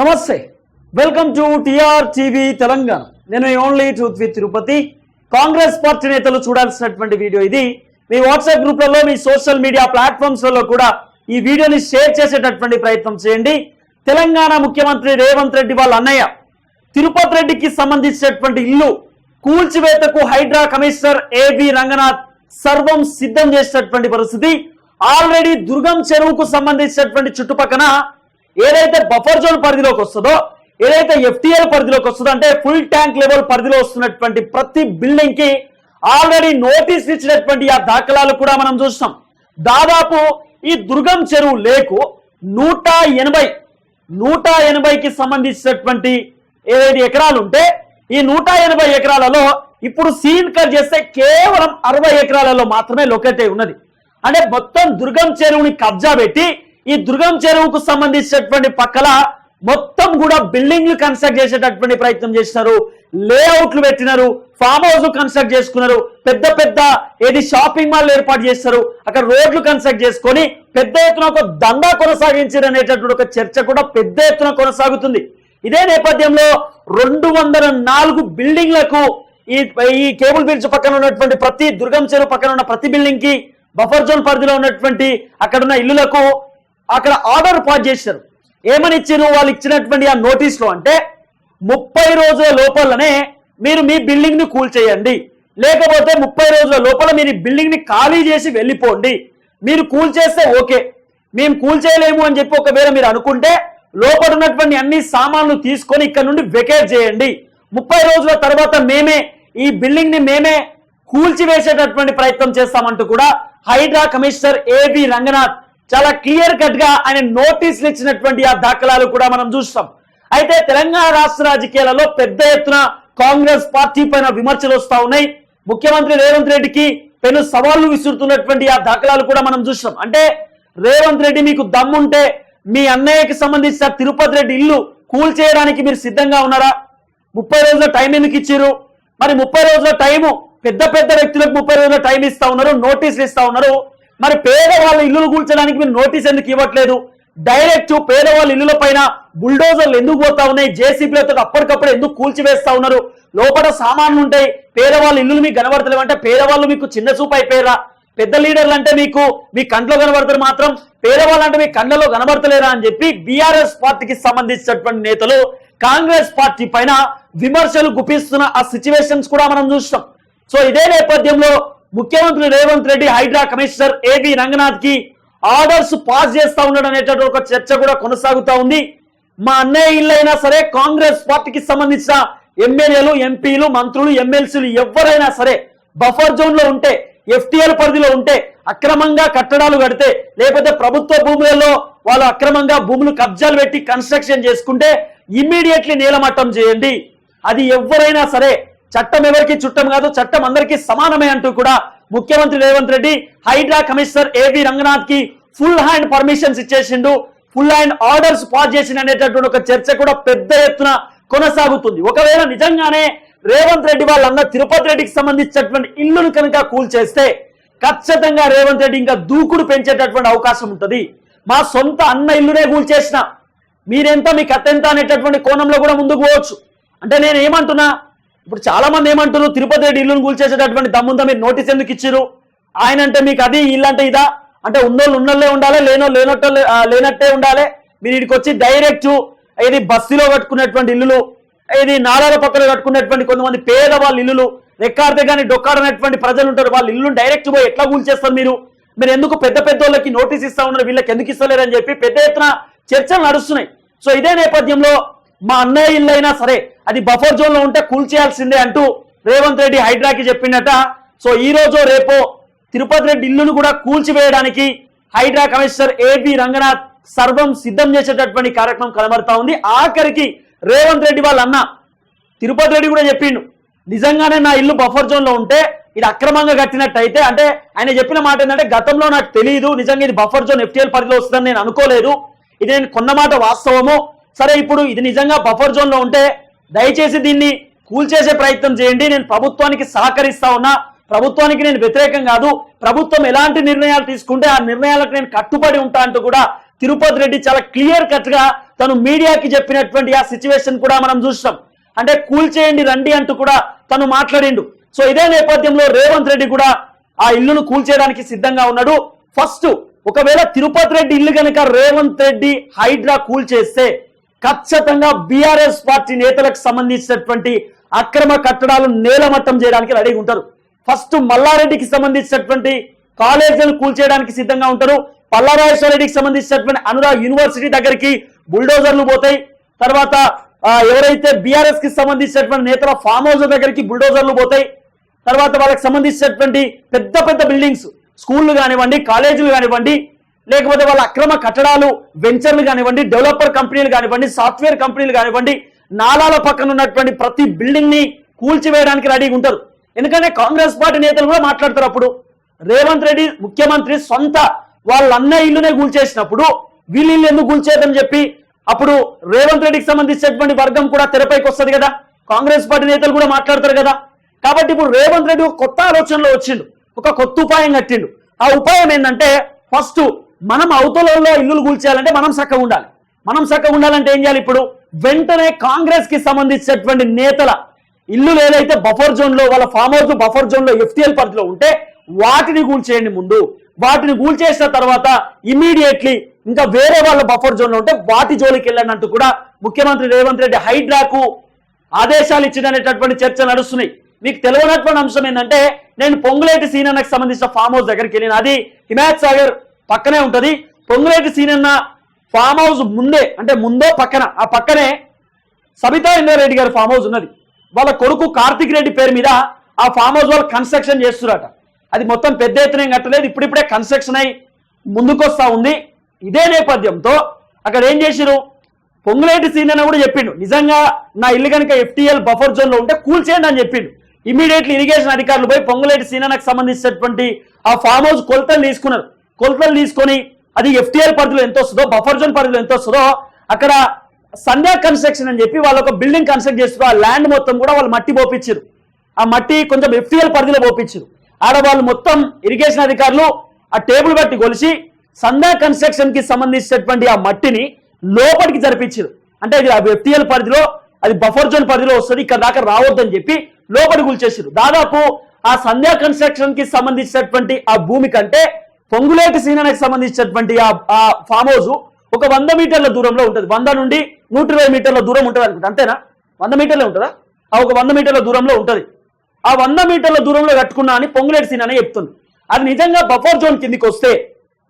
నమస్తే. Welcome to TR TV Telangana. నేను only truth with Tirupati. Congress party నేతలు చూడాల్సినటువంటి వీడియో ఇది. మీ వాట్సాప్ గ్రూప్లలో మీ సోషల్ మీడియా ప్లాట్ఫామ్స్లలో కూడా ఈ వీడియోని షేర్ చేసేటటువంటి ప్రయత్నం చేయండి. తెలంగాణ ముఖ్యమంత్రి రేవంత్ రెడ్డి వాళ్ళ అన్నయ్య తిరుపతి రెడ్డికి సంబంధించినటువంటి ఇల్లు కూల్చివేతకు Hydraa commissioner A B Ranganath సర్వం సిద్ధం చేసినటువంటి పరిస్థితి. ఆల్రెడీ దుర్గం చెరువుకు సంబంధించినటువంటి చుట్టుపక్కన ఏదైతే బఫర్ జోన్ పరిధిలోకి వస్తుందో ఏదైతే ఎఫ్టీఎల్ పరిధిలోకి వస్తుందో అంటే ఫుల్ ట్యాంక్ లెవెల్ పరిధిలో వస్తున్నటువంటి ప్రతి బిల్డింగ్కి ఆల్రెడీ నోటీస్ ఇచ్చినటువంటి ఆ దాఖలాలు కూడా మనం చూస్తాం దాదాపు ఈ దుర్గం చెరువు లేకు నూట ఎనభై నూట ఎనభైకి సంబంధించినటువంటి ఏదైతే ఎకరాలు ఉంటే ఈ నూట ఎనభై ఎకరాలలో ఇప్పుడు సీన్ కట్ చేస్తే కేవలం అరవై ఎకరాలలో మాత్రమే లొకేట్ అయి ఉన్నది. అంటే మొత్తం దుర్గం చెరువుని కబ్జా పెట్టి ఈ దుర్గం చెరువుకు సంబంధించినటువంటి పక్కల మొత్తం కూడా బిల్డింగ్లు కన్స్ట్రక్ట్ చేసేటటువంటి ప్రయత్నం చేసినారు. లేఅవుట్లు పెట్టినారు. ఫామ్ హౌస్ కన్స్ట్రక్ట్ చేసుకున్నారు. పెద్ద పెద్ద ఏది షాపింగ్ మాల్ ఏర్పాటు చేస్తారు. అక్కడ రోడ్లు కన్స్ట్రక్ట్ చేసుకొని పెద్ద ఎత్తున ఒక దందా కొనసాగించారు అనేటటువంటి ఒక చర్చ కూడా పెద్ద ఎత్తున కొనసాగుతుంది. ఇదే నేపథ్యంలో రెండు వందల నాలుగు బిల్డింగ్లకు ఈ ఈ కేబుల్ బ్రిడ్జ్ పక్కన ఉన్నటువంటి ప్రతి దుర్గం చెరువు పక్కన ఉన్న ప్రతి బిల్డింగ్కి బఫర్ జోన్ పరిధిలో ఉన్నటువంటి అక్కడున్న ఇల్లులకు అక్కడ ఆర్డర్ పాస్ చేశారు. ఏమని ఇచ్చారు వాళ్ళు ఇచ్చినటువంటి ఆ నోటీస్లో అంటే ముప్పై రోజుల లోపలనే మీరు మీ బిల్డింగ్ని కూల్ కూల్చేయండి లేకపోతే ముప్పై రోజుల లోపల మీరు బిల్డింగ్ని ఖాళీ చేసి వెళ్ళిపోండి. మీరు కూల్చేస్తే ఓకే. మేము కూల్చేయలేము అని చెప్పి ఒకవేళ మీరు అనుకుంటే లోపల ఉన్నటువంటి అన్ని సామాన్లు తీసుకొని ఇక్కడ నుండి వెకేట్ చేయండి. ముప్పై రోజుల తర్వాత మేమే ఈ బిల్డింగ్ని మేమే కూల్చివేసేటటువంటి ప్రయత్నం చేస్తామంటూ కూడా హైడ్రా కమిషనర్ ఏబి రంగనాథ్ చాలా క్లియర్ కట్గా ఆయన నోటీసులు ఇచ్చినటువంటి ఆ దాఖలాలు కూడా మనం చూస్తాం. అయితే తెలంగాణ రాష్ట్ర రాజకీయాలలో పెద్ద ఎత్తున కాంగ్రెస్ పార్టీ పైన విమర్శలు వస్తా ఉన్నాయి. ముఖ్యమంత్రి రేవంత్ రెడ్డికి పెను సవాళ్ళు విసురుతున్నటువంటి ఆ దాఖలాలు కూడా మనం చూస్తాం. అంటే రేవంత్ రెడ్డి మీకు దమ్ముంటే మీ అన్నయ్యకి సంబంధించిన తిరుపతి రెడ్డి ఇల్లు కూల్ చేయడానికి మీరు సిద్ధంగా ఉన్నారా? ముప్పై రోజుల టైం ఎందుకు ఇచ్చారు? మరి ముప్పై రోజుల టైము పెద్ద పెద్ద వ్యక్తులకు ముప్పై రోజుల టైం ఇస్తా ఉన్నారు నోటీసులు ఇస్తా ఉన్నారు. మరి పేదవాళ్ళ ఇల్లులు కూల్చడానికి మీరు నోటీస్ ఎందుకు ఇవ్వట్లేదు? డైరెక్ట్ పేదవాళ్ళ ఇల్లుల పైన బుల్డోజర్లు ఎందుకు పోతా ఉన్నాయి? జేసీబీలతో అప్పటికప్పుడు ఎందుకు కూల్చివేస్తా ఉన్నారు? లోపల సామాన్లు ఉంటాయి. పేదవాళ్ళ ఇల్లులు మీకు కనబడతలేవు అంటే పేదవాళ్ళు మీకు చిన్న చూపు అయిపోయారా? పెద్ద లీడర్లు అంటే మీకు మీ కంట్లో కనబడతారు మాత్రం. పేదవాళ్ళు అంటే మీ కండలో కనబడతలేరా అని చెప్పి బీఆర్ఎస్ పార్టీకి సంబంధించినటువంటి నేతలు కాంగ్రెస్ పార్టీ పైన విమర్శలు గుప్పిస్తున్న ఆ సిచ్యువేషన్స్ కూడా మనం చూస్తాం. సో ఇదే నేపథ్యంలో ముఖ్యమంత్రి రేవంత్ రెడ్డి హైడ్రా కమిషనర్ ఏబి రంగనాథ్కి ఆర్డర్స్ పాస్ చేస్తా ఉన్నాడు అనేటటువంటి ఒక చర్చ కూడా కొనసాగుతా ఉంది. మా అన్నయ్య ఇల్లైనా సరే కాంగ్రెస్ పార్టీకి సంబంధించిన ఎమ్మెల్యేలు ఎంపీలు మంత్రులు ఎమ్మెల్సీలు ఎవరైనా సరే బఫర్ జోన్లో ఉంటే ఎఫ్టీఎల్ పరిధిలో ఉంటే అక్రమంగా కట్టడాలు కడితే లేకపోతే ప్రభుత్వ భూములలో వాళ్ళు అక్రమంగా భూములు కబ్జాలు పెట్టి కన్స్ట్రక్షన్ చేసుకుంటే ఇమ్మీడియట్లీ నీలమట్టం చేయండి. అది ఎవరైనా సరే చట్టం ఎవరికి చుట్టం కాదు చట్టం అందరికీ సమానమే అంటూ కూడా ముఖ్యమంత్రి రేవంత్ రెడ్డి హైడ్రా కమిషనర్ ఏవి రంగనాథ్కి ఫుల్ హ్యాండ్ పర్మిషన్స్ ఇచ్చేసిండు. ఫుల్ హ్యాండ్ ఆర్డర్స్ పాస్ చేసిన అనేటటువంటి ఒక చర్చ కూడా పెద్ద ఎత్తున కొనసాగుతుంది. ఒకవేళ నిజంగానే రేవంత్ రెడ్డి వాళ్ళన్న తిరుపతి రెడ్డికి సంబంధించినటువంటి ఇల్లును కనుక కూల్చేస్తే ఖచ్చితంగా రేవంత్ రెడ్డి ఇంకా దూకుడు పెంచేటటువంటి అవకాశం ఉంటుంది. మా సొంత అన్న ఇల్లునే కూల్చేసిన. మీరెంత మీ కత్తెంత అనేటటువంటి కోణంలో కూడా ముందుకు పోవచ్చు. అంటే నేను ఏమంటున్నా? ఇప్పుడు చాలా మంది ఏమంటారు తిరుపతి రెడ్డి ఇల్లును కూల్చేసేటటువంటి దమ్ముందా? మీరు నోటీస్ ఎందుకు ఇచ్చిర్రు? ఆయన అంటే మీకు అది ఇల్లు అంటే ఇదా? అంటే ఉన్నోళ్ళు ఉన్నోళ్ళే ఉండాలి లేనో లేనట్టు లేనట్టే ఉండాలి. మీరు ఇక్కడికి వచ్చి డైరెక్ట్ ఇది బస్సులో కట్టుకున్నటువంటి ఇల్లులు ఇది నాలాల పక్కన కట్టుకున్నటువంటి కొంతమంది పేద వాళ్ళ ఇల్లులు రెక్కాడితే కానీ డొక్కాడనటువంటి ప్రజలు ఉంటారు. వాళ్ళ ఇల్లు డైరెక్ట్ పోయి ఎట్లా కూల్చేస్తారు మీరు? మీరు ఎందుకు పెద్ద పెద్ద వాళ్ళకి నోటీస్ ఇస్తా ఉన్నారు? వీళ్ళకి ఎందుకు ఇస్తలేరని చెప్పి పెద్ద ఎత్తున చర్చలు నడుస్తున్నాయి. సో ఇదే నేపథ్యంలో మా అన్నయ్య ఇల్లు అయినా సరే అది బఫర్ జోన్లో ఉంటే కూల్చేయాల్సిందే అంటూ రేవంత్ రెడ్డి హైడ్రాకి చెప్పిండట. సో ఈ రోజు రేపో తిరుపతి రెడ్డి ఇల్లును కూడా కూల్చివేయడానికి Hydraa commissioner A B Ranganath సర్వం సిద్ధం చేసేటటువంటి కార్యక్రమం కనబడతా ఉంది. ఆఖరికి రేవంత్ రెడ్డి వాళ్ళ అన్న తిరుపతి రెడ్డి కూడా చెప్పిండు. నిజంగానే నా ఇల్లు బఫర్ జోన్లో ఉంటే ఇది అక్రమంగా కట్టినట్టయితే అంటే ఆయన చెప్పిన మాట ఏంటంటే గతంలో నాకు తెలియదు నిజంగా ఇది బఫర్ జోన్ ఎఫ్టీఎల్ పరిధిలో వస్తుందని నేను అనుకోలేదు. ఇది నేను కొన్న మాట వాస్తవము. సరే ఇప్పుడు ఇది నిజంగా బఫర్ జోన్లో ఉంటే దయచేసి దీన్ని కూల్చేసే ప్రయత్నం చేయండి. నేను ప్రభుత్వానికి సహకరిస్తా ఉన్నా. ప్రభుత్వానికి నేను వ్యతిరేకం కాదు. ప్రభుత్వం ఎలాంటి నిర్ణయాలు తీసుకుంటే ఆ నిర్ణయాలకు నేను కట్టుబడి ఉంటా అంటూ కూడా తిరుపతి రెడ్డి చాలా క్లియర్ కట్గా తను మీడియాకి చెప్పినటువంటి ఆ సిచ్యువేషన్ కూడా మనం చూస్తాం అంటే కూల్చేయండి రండి అంటూ కూడా తను మాట్లాడిండు. సో ఇదే నేపథ్యంలో రేవంత్ రెడ్డి కూడా ఆ ఇల్లును కూల్చేయడానికి సిద్ధంగా ఉన్నాడు. ఫస్ట్ ఒకవేళ తిరుపతి రెడ్డి ఇల్లు కనుక రేవంత్ రెడ్డి హైడ్రా కూల్చేస్తే ఖచ్చితంగా బీఆర్ఎస్ పార్టీ నేతలకు సంబంధించినటువంటి అక్రమ కట్టడాలు నేలమట్టం చేయడానికి రెడీగా ఉంటారు. ఫస్ట్ మల్లారెడ్డికి సంబంధించినటువంటి కాలేజీలను కూల్చేయడానికి సిద్ధంగా ఉంటారు. పల్లారాజేశ్వరరెడ్డికి సంబంధించినటువంటి అనురాగ్ యూనివర్సిటీ దగ్గరికి బుల్డోజర్లు పోతాయి. తర్వాత ఎవరైతే బీఆర్ఎస్కి సంబంధించినటువంటి నేతల ఫామ్ హౌస్ దగ్గరికి బుల్డోజర్లు పోతాయి. తర్వాత వాళ్ళకి సంబంధించినటువంటి పెద్ద పెద్ద బిల్డింగ్స్ స్కూళ్ళు కానివ్వండి కాలేజీలు కానివ్వండి లేకపోతే వాళ్ళ అక్రమ కట్టడాలు వెంచర్లు కానివ్వండి డెవలపర్ కంపెనీలు కానివ్వండి సాఫ్ట్వేర్ కంపెనీలు కానివ్వండి నాలాల పక్కన ఉన్నటువంటి ప్రతి బిల్డింగ్ని కూల్చివేయడానికి రెడీగా ఉంటారు. ఎందుకంటే కాంగ్రెస్ పార్టీ నేతలు కూడా మాట్లాడతారు అప్పుడు. రేవంత్ రెడ్డి ముఖ్యమంత్రి సొంత వాళ్ళ అన్న ఇల్లునే కూల్చేసినప్పుడు వీళ్ళు ఇల్లు ఎందుకు కూల్చేదని చెప్పి అప్పుడు రేవంత్ రెడ్డికి సంబంధించినటువంటి వర్గం కూడా తెరపైకి వస్తుంది కదా. కాంగ్రెస్ పార్టీ నేతలు కూడా మాట్లాడతారు కదా. కాబట్టి ఇప్పుడు రేవంత్ రెడ్డి ఒక కొత్త ఆలోచనలో వచ్చిండు. ఒక కొత్త ఉపాయం కట్టిండు. ఆ ఉపాయం ఏంటంటే ఫస్ట్ మనం అవతలలో ఇల్లులు కూల్చేయాలంటే మనం చక్కగా ఉండాలి. మనం చక్కగా ఉండాలంటే ఏం చేయాలి ఇప్పుడు? వెంటనే కాంగ్రెస్కి సంబంధించినటువంటి నేతల ఇల్లు ఏదైతే బఫర్ జోన్లో వాళ్ళ ఫామ్ హౌస్ బఫర్ జోన్లో ఎఫ్టిఎల్ పరిధిలో ఉంటే వాటిని కూల్చేయండి ముందు. వాటిని కూల్చేసిన తర్వాత ఇమీడియట్లీ ఇంకా వేరే వాళ్ళ బఫర్ జోన్లో ఉంటే వాటి జోలికి వెళ్ళండి అంటూ కూడా ముఖ్యమంత్రి రేవంత్ రెడ్డి హైడ్రాకు ఆదేశాలు ఇచ్చిందనేటటువంటి చర్చ నడుస్తున్నాయి. మీకు తెలియనటువంటి అంశం ఏంటంటే నేను పొంగులేటి సీనన్నకు సంబంధించిన ఫామ్ హౌస్ దగ్గరికి వెళ్ళిన అది హిమాయత్ సాగర్ పక్కనే ఉంటుంది. పొంగులేటి సీనన్న ఫామ్ హౌస్ ముందే అంటే ముందో పక్కన ఆ పక్కనే సబితా ఇంద్రారెడ్డి గారి ఫామ్ హౌస్ ఉన్నది. వాళ్ళ కొడుకు కార్తిక్ రెడ్డి పేరు మీద ఆ ఫామ్ హౌస్ వాళ్ళు కన్స్ట్రక్షన్ చేస్తున్నారట అది మొత్తం పెద్ద ఎత్తున ఏం కట్టలేదు ఇప్పుడిప్పుడే కన్స్ట్రక్షన్ అయి ముందుకొస్తా ఉంది. ఇదే నేపథ్యంతో అక్కడ ఏం చేసిరు పొంగులేటి సీన్ అని కూడా చెప్పిండు. నిజంగా నా ఇల్లు కనుక ఎఫ్టీఎల్ బఫర్ జోన్లో ఉంటే కూల్చేయండి అని చెప్పిండు. ఇమీడియట్లీ ఇరిగేషన్ అధికారులు పోయి పొంగులేటి సీనకు సంబంధించినటువంటి ఆ ఫామ్ హౌస్ కొలతలు తీసుకున్నారు. కొలతలు తీసుకొని అది ఎఫ్టీఆర్ పరిధిలో ఎంత వస్తుందో బఫర్ జోన్ పరిధిలో ఎంత వస్తుందో అక్కడ సంధ్యా కన్స్ట్రక్షన్ అని చెప్పి వాళ్ళు ఒక బిల్డింగ్ కన్స్ట్రక్ట్ చేస్తారు ఆ ల్యాండ్ మొత్తం కూడా వాళ్ళు మట్టి పోపించారు ఆ మట్టి కొంచెం ఎఫ్టీఎల్ పరిధిలో పోపించారు ఆడ వాళ్ళు మొత్తం ఇరిగేషన్ అధికారులు ఆ టేబుల్ బట్టి కొలిసి సంధ్యా కన్స్ట్రక్షన్కి సంబంధించినటువంటి ఆ మట్టిని లోపలికి జరిపించారు. అంటే ఇది ఎఫ్టీఎల్ పరిధిలో అది బఫర్ జోన్ పరిధిలో వస్తుంది ఇక్కడ దాకా రావద్దని చెప్పి లోపలికి కూల్చేసారు దాదాపు ఆ సంధ్యా కన్స్ట్రక్షన్కి సంబంధించినటువంటి ఆ భూమి కంటే పొంగులేటి సీనానికి సంబంధించినటువంటి ఆ ఫామ్ హౌస్ ఒక వంద మీటర్ల దూరంలో ఉంటుంది. వంద నుండి నూట ఇరవై మీటర్ల దూరం ఉంటుంది అనుకుంటా. అంతేనా? వంద మీటర్లే ఉంటుందా? ఆ ఒక వంద మీటర్ల దూరంలో ఉంటుంది. ఆ వంద మీటర్ల దూరంలో కట్టుకున్నా అని పొంగులేటి సీన్ అనే చెప్తుంది. అది నిజంగా బఫర్ జోన్ కిందికి వస్తే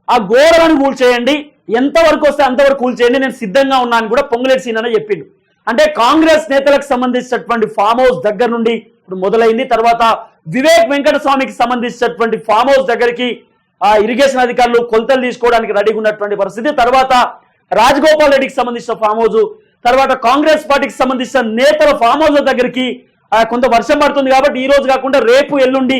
ఆ గోడలను కూల్చేయండి ఎంతవరకు వస్తే అంతవరకు కూల్చేయండి నేను సిద్ధంగా ఉన్నా అని కూడా పొంగులేటి సీన్ అనే చెప్పిండు. అంటే కాంగ్రెస్ నేతలకు సంబంధించినటువంటి ఫామ్ హౌస్ దగ్గర నుండి ఇప్పుడు మొదలైంది. తర్వాత వివేక్ వెంకటస్వామికి సంబంధించినటువంటి ఫామ్ హౌస్ దగ్గరికి ఆ ఇరిగేషన్ అధికారులు కొలతలు తీసుకోవడానికి రెడీగా ఉన్నటువంటి పరిస్థితి. తర్వాత రాజగోపాల్ రెడ్డికి సంబంధించిన ఫామ్ హౌస్ తర్వాత కాంగ్రెస్ పార్టీకి సంబంధించిన నేతల ఫామ్ హౌస్ దగ్గరికి కొంత వర్షం పడుతుంది కాబట్టి ఈ రోజు కాకుండా రేపు ఎల్లుండి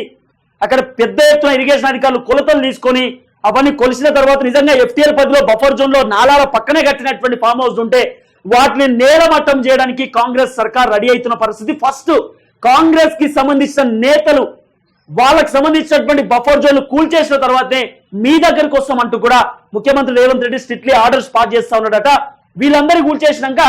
అక్కడ పెద్ద ఎత్తున ఇరిగేషన్ అధికారులు కొలతలు తీసుకొని అవన్నీ కొలిసిన తర్వాత నిజంగా ఎఫ్టీఎల్ పదిలో బఫర్ జోన్లో నాలాల పక్కనే కట్టినటువంటి ఫామ్ హౌస్ ఉంటే వాటిని నేలమట్టం చేయడానికి కాంగ్రెస్ సర్కార్ రెడీ అవుతున్న పరిస్థితి. ఫస్ట్ కాంగ్రెస్కి సంబంధించిన నేతలు వాళ్ళకి సంబంధించినటువంటి బఫర్ జోన్లు కూల్చేసిన తర్వాతనే మీ దగ్గరకు వస్తామంటూ కూడా ముఖ్యమంత్రి Revanth Reddy strictly orders pass చేస్తా ఉన్నాడట. వీళ్ళందరూ కూల్చేసినాక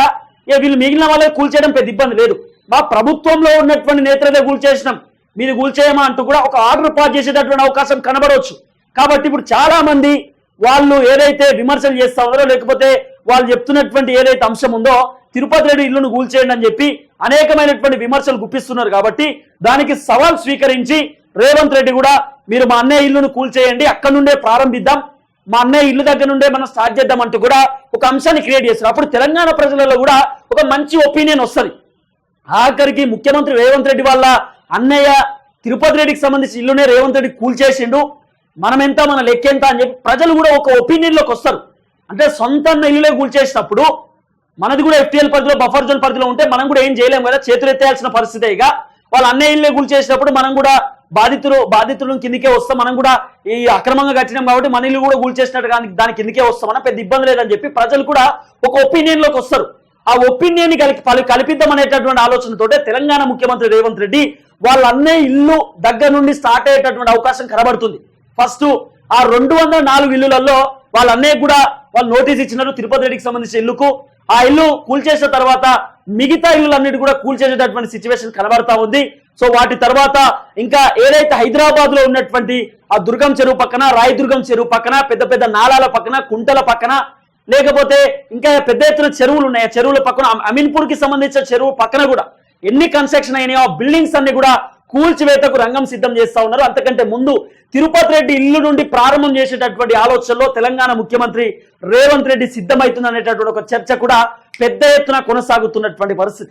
ఏ వీళ్ళు మిగిలిన వాళ్ళే కూల్చేయడం పెద్ద ఇబ్బంది లేదు. మా ప్రభుత్వంలో ఉన్నటువంటి నేతలదే కూల్చేసినాం మీది కూల్చేయమా అంటూ కూడా ఒక ఆర్డర్ పాస్ చేసేటటువంటి అవకాశం కనబడవచ్చు. కాబట్టి ఇప్పుడు చాలా మంది వాళ్ళు ఏదైతే విమర్శలు చేస్తా ఉన్నారో లేకపోతే వాళ్ళు చెప్తున్నటువంటి ఏదైతే అంశం ఉందో తిరుపతి రెడ్డి ఇల్లును కూల్చేయండి అని చెప్పి అనేకమైనటువంటి విమర్శలు గుప్పిస్తున్నారు కాబట్టి దానికి సవాల్ స్వీకరించి రేవంత్ రెడ్డి కూడా మీరు మా అన్నయ్య ఇల్లును కూల్చేయండి అక్కడ నుండే ప్రారంభిద్దాం మా అన్నయ్య ఇల్లు దగ్గర నుండే మనం స్టార్ట్ చేద్దాం అంటూ కూడా ఒక అంశాన్ని క్రియేట్ చేస్తారు. అప్పుడు తెలంగాణ ప్రజలలో కూడా ఒక మంచి ఒపీనియన్ వస్తుంది. ఆఖరికి ముఖ్యమంత్రి రేవంత్ రెడ్డి వల్ల అన్నయ్య తిరుపతి రెడ్డికి సంబంధించి ఇల్లునే రేవంత్ రెడ్డి కూల్చేసిండు. మనం ఎంత మన లెక్కెంత అని చెప్పి ప్రజలు కూడా ఒక ఒపీనియన్లోకి వస్తారు. అంటే సొంత అన్న ఇల్లులే కూల్చేసినప్పుడు మనది కూడా ఎఫ్టీఎల్ పరిధిలో బఫర్ జోన్ పరిధిలో ఉంటే మనం కూడా ఏం చేయలేము కదా చేతులు ఎత్తేయాల్సిన పరిస్థితే ఇక. వాళ్ళ అన్నయ్య ఇల్లే కూల్చేసినప్పుడు మనం కూడా బాధితులు బాధితులను కిందికే వస్తాం. మనం కూడా ఈ అక్రమంగా కట్టినాం కాబట్టి మన ఇల్లు కూడా కూల్చేసినట్టు కానీ దాని కిందికే వస్తామని పెద్ద ఇబ్బంది లేదని చెప్పి ప్రజలు కూడా ఒక ఒపీనియన్లోకి వస్తారు. ఆ ఒపీనియన్ కలిపి పలి- కల్పిద్దాం అనేటటువంటి ఆలోచనతోటే తెలంగాణ ముఖ్యమంత్రి రేవంత్ రెడ్డి వాళ్ళన్నే ఇల్లు దగ్గర నుండి స్టార్ట్ అయ్యేటటువంటి అవకాశం కనబడుతుంది. ఫస్ట్ ఆ రెండు వందల నాలుగు ఇల్లులలో వాళ్ళన్నయ్య కూడా వాళ్ళు నోటీస్ ఇచ్చినారు తిరుపతి రెడ్డికి సంబంధించిన ఇల్లుకు. ఆ ఇల్లు కూల్చేసిన తర్వాత మిగతా ఇల్లులన్నిటి కూడా కూల్చేసేటటువంటి సిచ్యువేషన్ కనబడతా ఉంది. సో వాటి తర్వాత ఇంకా ఏదైతే హైదరాబాద్లో ఉన్నటువంటి ఆ దుర్గం చెరువు పక్కన రాయదుర్గం చెరువు పక్కన పెద్ద పెద్ద నాళాల పక్కన కుంటల పక్కన లేకపోతే ఇంకా పెద్ద ఎత్తున చెరువులు ఉన్నాయి. ఆ చెరువుల పక్కన అమీన్పూర్కి సంబంధించిన చెరువు పక్కన కూడా ఎన్ని కన్స్ట్రక్షన్ అయినాయో ఆ బిల్డింగ్స్ అన్ని కూడా కూల్చివేతకు రంగం సిద్ధం చేస్తా ఉన్నారు. అంతకంటే ముందు తిరుపతి రెడ్డి ఇల్లు నుండి ప్రారంభం చేసేటటువంటి ఆలోచనలో తెలంగాణ ముఖ్యమంత్రి రేవంత్ రెడ్డి సిద్ధమవుతుంది అనేటటువంటి ఒక చర్చ కూడా పెద్ద ఎత్తున కొనసాగుతున్నటువంటి పరిస్థితి.